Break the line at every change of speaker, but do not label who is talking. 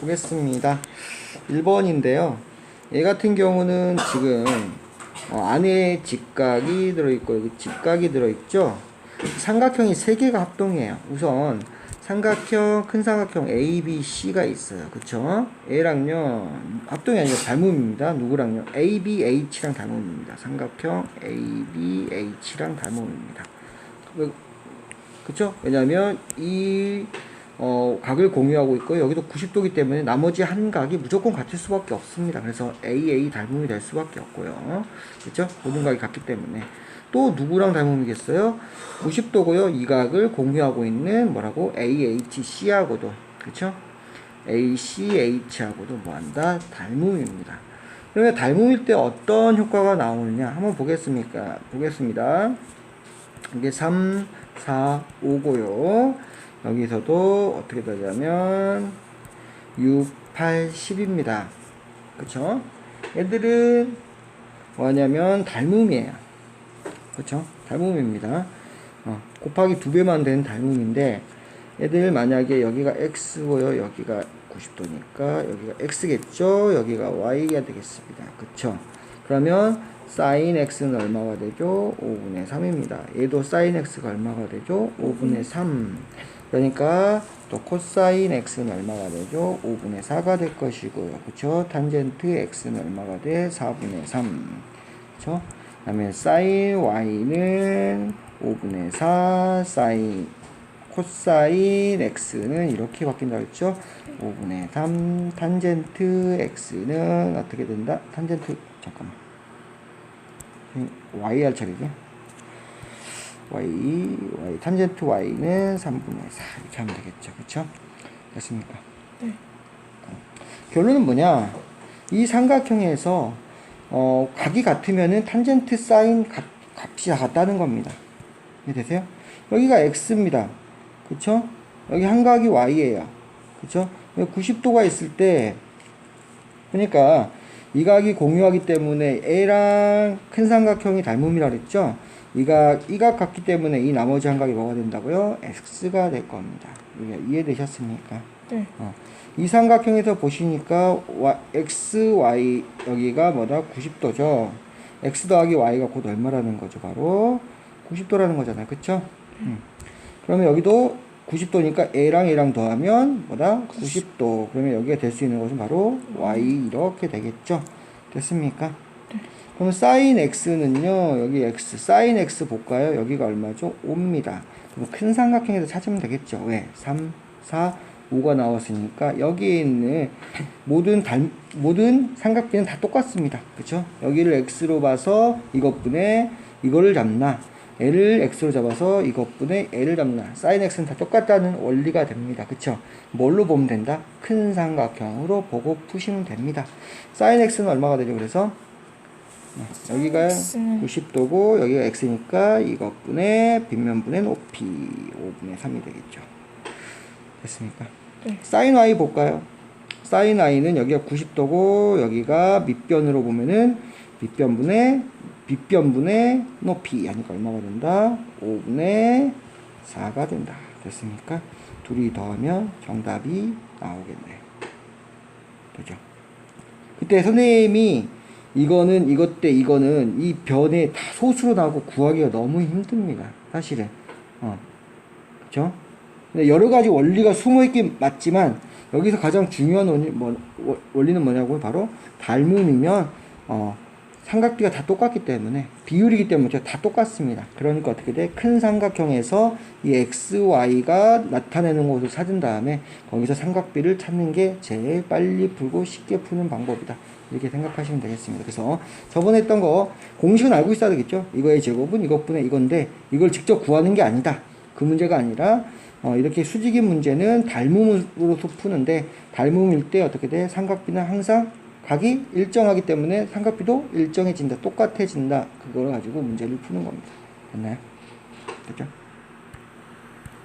보겠습니다. 1번인데요. 얘 같은 경우는 지금 어, 안에 직각이 들어있고 여기 직각이 들어있죠. 삼각형이 3개가 합동이에요. 우선 삼각형 큰 삼각형 A, B, C가 있어요. 그쵸? A랑요 합동이 아니라 닮음입니다. 누구랑요? A, B, H랑 닮음입니다. 삼각형 A, B, H랑 닮음입니다. 왜- 그쵸? 왜냐면 이 어, 각을 공유하고 있고 여기도 90도기 때문에 나머지 한 각이 무조건 같을 수밖에 없습니다. 그래서 AA 닮음이 될 수밖에 없고요. 그쵸? 모든 각이 같기 때문에 또 누구랑 닮음이겠어요? 90도고요. 이 각을 공유하고 있는 뭐라고? AHC하고도 그쵸? ACH하고도 뭐한다? 닮음입니다. 그러면 닮음일 때 어떤 효과가 나오느냐 한번 보겠습니까? 보겠습니다. 이게 3, 4, 5고요. 여기서도 어떻게 되냐면 6, 8, 10입니다. 그쵸? 얘들은 뭐냐면 닮음이에요. 그쵸? 닮음입니다. 어, 곱하기 두 배만 된 닮음인데 얘들 만약에 여기가 x고요. 여기가 90도니까 여기가 x겠죠. 여기가 y가 되겠습니다. 그쵸? 그러면 sin x는 얼마가 되죠? 5분의 3입니다. 얘도 sin x가 얼마가 되죠? 5분의 3. 그러니까 또 코사인 x는 얼마가 되죠? 5분의 4가 될 것이고요. 그쵸? 탄젠트 x는 얼마가 돼? 4분의 3. 그쵸? 그 다음에 sin y는 5분의 4, sin 코사인 x는 이렇게 바뀐다 그랬죠? 5분의 3 탄젠트 x는 어떻게 된다? 탄젠트 잠깐만 y 할 차례죠? Y y 탄젠트 y는 3분의 4 이렇게 하면 되겠죠 그쵸? 됐습니까?
네.
결론은 뭐냐 이 삼각형에서 어, 각이 같으면은 탄젠트 사인 값, 값이 다 같다는 겁니다 이해되세요? 여기가 x입니다 그쵸? 여기 한 각이 y예요 그쵸? 90도가 있을 때 그러니까 이 각이 공유하기 때문에 A랑 큰 삼각형이 닮음이라 그랬죠? 이각, 이각 같기 때문에 이 나머지 한 각이 뭐가 된다고요? X가 될 겁니다. 이게 이해되셨습니까?
네.
어. 이 삼각형에서 보시니까 y, X, Y 여기가 뭐다? 90도죠. X 더하기 Y가 곧 얼마라는 거죠? 바로 90도라는 거잖아요. 그쵸? 음. 그러면 여기도 90도니까 A랑 A랑 더하면 뭐다? 90도. 그러면 여기가 될 수 있는 것은 바로 Y 이렇게 되겠죠? 됐습니까? 그럼 sin x는요, 여기 x, sin x 볼까요? 여기가 얼마죠? 5입니다. 그럼 큰 삼각형에서 찾으면 되겠죠? 왜? 3, 4, 5가 나왔으니까 여기에 있는 모든 달, 모든 삼각비는 다 똑같습니다. 그쵸? 여기를 x로 봐서 이것분의 이거를 잡나, L을 x로 잡아서 이것분의 L을 잡나, sin x는 다 똑같다는 원리가 됩니다. 그쵸? 뭘로 보면 된다? 큰 삼각형으로 보고 푸시면 됩니다. sin x는 얼마가 되죠? 그래서 여기가
X는
90도고 여기가 x니까 이것분의 빗면분의 높이 5분의 3이 되겠죠. 됐습니까?
네.
sin y 볼까요? sin y는 여기가 90도고 여기가 밑변으로 보면은 밑변분의 밑변분의 높이 하니까 얼마가 된다? 5분의 4가 된다. 됐습니까? 둘이 더하면 정답이 나오겠네. 되죠? 그때 선생님이 이거는 이것 때 이거는 이 변에 다 소수로 나오고 구하기가 너무 힘듭니다. 사실은. 어. 그쵸? 근데 여러 가지 원리가 숨어 있긴 맞지만 여기서 가장 중요한 원리, 뭐, 워- 원리는 뭐냐고 바로 닮음이면 어, 삼각비가 다 똑같기 때문에 비율이기 때문에 다 똑같습니다. 그러니까 어떻게 돼? 큰 삼각형에서 이 x, y가 나타내는 곳을 찾은 다음에 거기서 삼각비를 찾는 게 제일 빨리 풀고 쉽게 푸는 방법이다. 이렇게 생각하시면 되겠습니다. 그래서 저번에 했던 거 공식은 알고 있어야 되겠죠? 이거의 제곱은 이것분의 이건데 이걸 직접 구하는 게 아니다. 그 문제가 아니라 어, 이렇게 수직인 문제는 닮음으로서 푸는데 닮음일 때 어떻게 돼? 삼각비는 항상 각이 일정하기 때문에 삼각비도 일정해진다. 똑같아진다. 그걸 가지고 문제를 푸는 겁니다. 됐나요? 됐죠?